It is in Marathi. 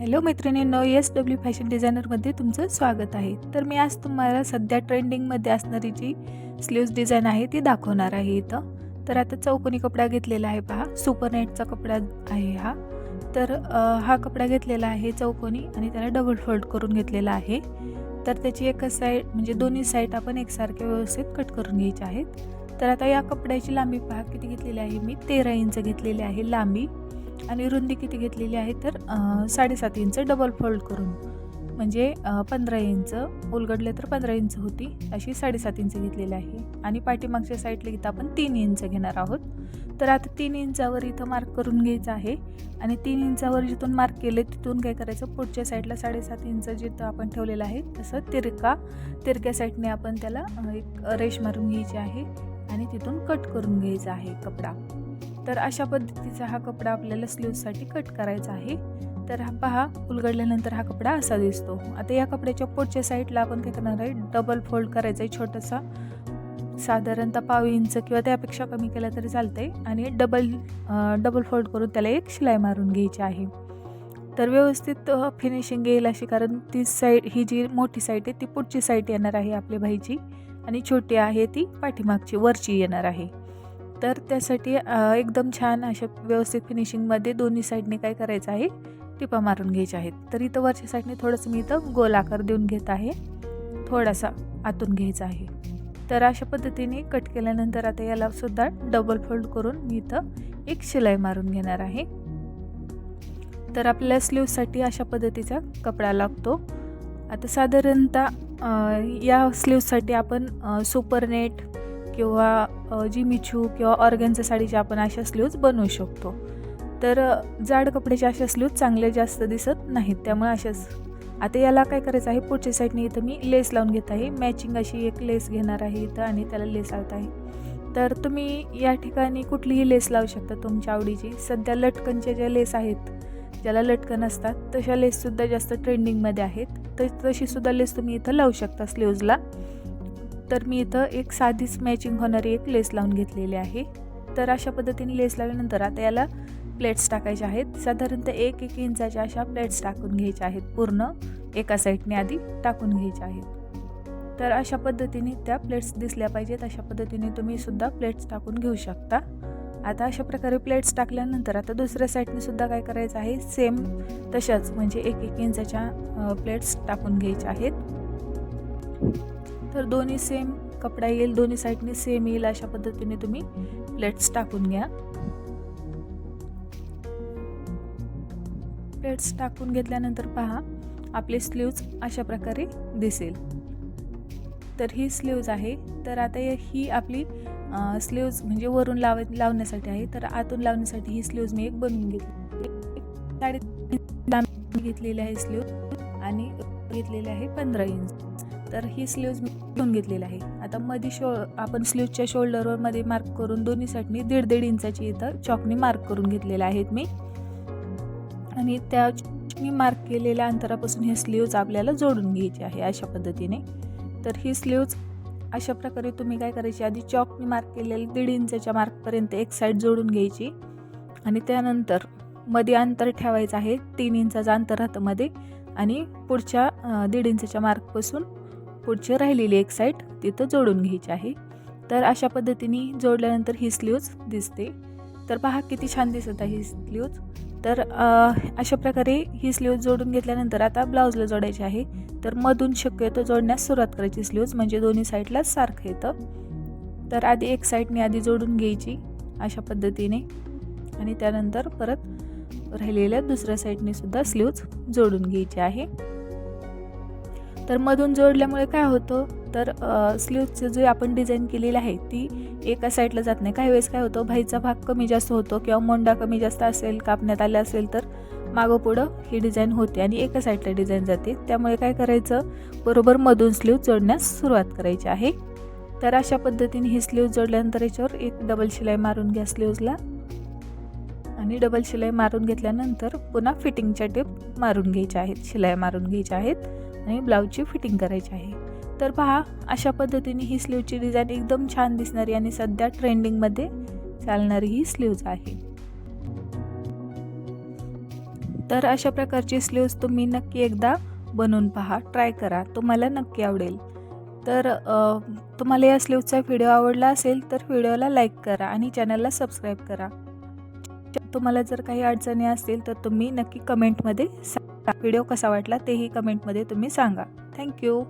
हॅलो मैत्रिणींनो एस डब्ल्यू फॅशन डिझायनरमध्ये तुमचं स्वागत आहे. तर मी आज तुम्हाला सध्या ट्रेंडिंगमध्ये असणारी जी स्लीव्ज डिझाईन आहे ती दाखवणार आहे इथं. तर आता चौकोनी कपडा घेतलेला आहे पहा. सुपर नेटचा कपडा आहे हा. तर हा कपडा घेतलेला आहे चौकोनी आणि त्याला डबल फोल्ड करून घेतलेला आहे. तर त्याची एकच साईड म्हणजे दोन्ही साईड आपण एकसारखे व्यवस्थित कट करून घ्यायचे आहेत. तर आता या कपड्याची लांबी पहा किती घेतलेली आहे मी? तेरा इंच घेतलेली आहे लांबी. आणि रुंदी किती घेतलेली आहे तर साडेसात इंच डबल फोल्ड करून. म्हणजे पंधरा इंच उलगडले तर पंधरा इंच होती अशी साडेसात इंच घेतलेली आहे. आणि पाठीमागच्या साईडला इथं आपण तीन इंच घेणार आहोत. तर आता तीन इंचावर इथं मार्क करून घ्यायचं आहे. आणि तीन इंचावर जिथून मार्क केले तिथून काय करायचं? पुढच्या साईडला साडेसात इंच जिथं आपण ठेवलेलं आहे तसं तिरका तिरक्या साईडने आपण त्याला एक रेश मारून घ्यायची आहे. आणि तिथून कट करून घ्यायचा आहे कपडा. तर अशा पद्धतीचा हा कपडा आपल्याला स्लीवसाठी कट करायचा आहे. तर हा पहा उलगडल्यानंतर हा कपडा असा दिसतो. आता या कपड्याच्या पुढच्या साईडला आपण काय करणार आहे? डबल फोल्ड करायचा आहे छोटासा. साधारणतः पाव इंच किंवा त्यापेक्षा कमी केला तरी चालतंय. आणि डबल डबल फोल्ड करून त्याला एक शिलाई मारून घ्यायची आहे. तर व्यवस्थित फिनिशिंग येईल अशी कारण ती साईड ही जी मोठी साईड आहे ती पुढची साईड येणार आहे आपल्या भाईची. आणि छोटी आहे ती पाठीमागची वरची येणार आहे. तर त्यासाठी एकदम छान अशा व्यवस्थित फिनिशिंगमध्ये दोन्ही साईडने काय करायचं आहे टिपा मारून घ्यायच्या आहेत. तर इथं वरच्या साईडने थोडंसं मी इथं गोल आकार देऊन घेत आहे. थोडासा आतून घ्यायचा आहे. तर अशा पद्धतीने कट केल्यानंतर आता याला सुद्धा डबल फोल्ड करून मी इथं एक शिलाई मारून घेणार आहे. तर आपल्या स्लीवसाठी अशा पद्धतीचा कपडा लागतो. आता साधारणतः या स्लीवसाठी आपण सुपर नेट किंवा जी मिछू किंवा ऑर्गनच्या साडीच्या आपण अशा स्लीव्ज बनवू शकतो. तर जाड कपड्याच्या अशा स्लीव्ज चांगले जास्त दिसत नाहीत. त्यामुळे अशाच आता याला काय करायचं आहे? पुढच्या साईडने इथं मी लेस लावून घेत आहे. मॅचिंग अशी एक लेस घेणार आहे इथं आणि त्याला लेस लावत आहे. तर तुम्ही या ठिकाणी कुठलीही लेस लावू शकता तुमच्या आवडीची. सध्या लटकनच्या ज्या लेस आहेत ज्याला लटकन असतात तशा लेससुद्धा जास्त ट्रेंडिंगमध्ये आहेत. तर तशीसुद्धा लेस तुम्ही इथं लावू शकता स्लीव्जला तर मी इथं एक साधीच मॅचिंग होणारी एक लेस लावून घेतलेली आहे. तर अशा पद्धतीने लेस लावल्यानंतर आता याला प्लेट्स टाकायच्या आहेत. साधारणतः एक एक इंचाच्या अशा प्लेट्स टाकून घ्यायच्या आहेत. पूर्ण एका साईडने आधी टाकून घ्यायच्या आहेत. तर अशा पद्धतीने त्या प्लेट्स दिसल्या पाहिजेत. अशा पद्धतीने तुम्ही सुद्धा प्लेट्स टाकून घेऊ शकता. आता अशा प्रकारे प्लेट्स टाकल्यानंतर आता दुसऱ्या साईडने सुद्धा काय करायचं आहे? सेम तशाच म्हणजे एक एक इंचाच्या प्लेट्स टाकून घ्यायच्या आहेत. तर दोन्ही सेम कपडा येईल दोन्ही साईडने सेम येईल अशा पद्धतीने तुम्ही प्लेट्स टाकून घ्या. प्लेट्स टाकून घेतल्यानंतर पहा आपले स्लीव्ज अशा प्रकारे दिसेल. तर ही स्लीव्ज आहे. तर आता ही आपली स्लीव्ज म्हणजे वरून लाव लावण्यासाठी आहे. तर आतून लावण्यासाठी ही स्लीव्ज मी एक बनवून घेतली. साडे घेतलेली आहे स्लीव आणि घेतलेली आहे पंधरा इंच तर ही स्लीव्ज घेऊन घेतलेली आहे. आता मध्ये शो आपण स्लीवच्या शोल्डरवर मध्ये मार्क करून दोन्ही साईडनी दीड दीड इंचाची इथं चॉकनी मार्क करून घेतलेल्या आहेत मी. आणि त्या मी मार्क केलेल्या अंतरापासून हे स्लीव्ज आपल्याला जोडून घ्यायची आहे अशा पद्धतीने. तर ही स्लीव्ज अशा प्रकारे तुम्ही काय करायची? आधी चॉकनी मार्क केलेली दीड इंचाच्या मार्कपर्यंत एक साईड जोडून घ्यायची. आणि त्यानंतरमध्ये अंतर ठेवायचं आहे तीन इंचाचं अंतर राहतं मध्ये आणि पुढच्या दीड इंचाच्या मार्कपासून पुढची राहिलेली एक साईड तिथं जोडून घ्यायची आहे. तर अशा पद्धतीने जोडल्यानंतर ही स्लीव्ज दिसते. तर पहा किती छान दिसत आहे ही स्लीव्ज तर अशा प्रकारे ही स्लीव्ज जोडून घेतल्यानंतर आता ब्लाऊजला जोडायची आहे. तर मधून शक्यतो जोडण्यास सुरुवात करायची स्लीव्ज म्हणजे दोन्ही साईडला सारखं येतं. तर आधी एक साईडने आधी जोडून घ्यायची अशा पद्धतीने. आणि त्यानंतर परत राहिलेल्या दुसऱ्या साईडने सुद्धा स्लीव्ज जोडून घ्यायची आहे. तर मधून जोडल्यामुळे काय होतं? तर स्लीव्जचं जे आपण डिझाईन केलेली आहे ती एका साईडला जात नाही. काही वेळेस काय होतं भाईचा भाग कमी जास्त होतो किंवा मोंडा कमी जास्त असेल कापण्यात आला असेल तर मागं पुढं ही डिझाईन होते आणि एका साईडला डिझाईन जाते. त्यामुळे काय करायचं? बरोबर मधून स्लीव जोडण्यास सुरुवात करायची आहे. तर अशा पद्धतीने ही स्लीव जोडल्यानंतर याच्यावर एक डबल शिलाई मारून घ्या स्लीव्जला आणि डबल शिलाई मारून घेतल्यानंतर पुन्हा फिटिंगच्या टिप मारून घ्यायच्या आहेत शिलाई मारून घ्यायच्या आहेत. आणि ब्लाऊजची फिटिंग करायची आहे. तर पहा अशा पद्धतीने ही स्लीवची डिझाईन एकदम छान दिसणारी आणि सध्या ट्रेंडिंगमध्ये चालणारी ही स्लीव्ज आहे. तर अशा प्रकारची स्लीव्ज तुम्ही नक्की एकदा बनवून पहा ट्राय करा तुम्हाला नक्की आवडेल. तर तुम्हाला या स्लीवचा व्हिडिओ आवडला असेल तर व्हिडिओला लाईक करा आणि चॅनलला सबस्क्राईब करा. तुम्हाला जर काही अडचणी असतील तर तुम्ही नक्की कमेंटमध्ये सांगा व्हिडिओ कसा वाटला तेही कमेंटमध्ये तुम्ही सांगा. थँक्यू.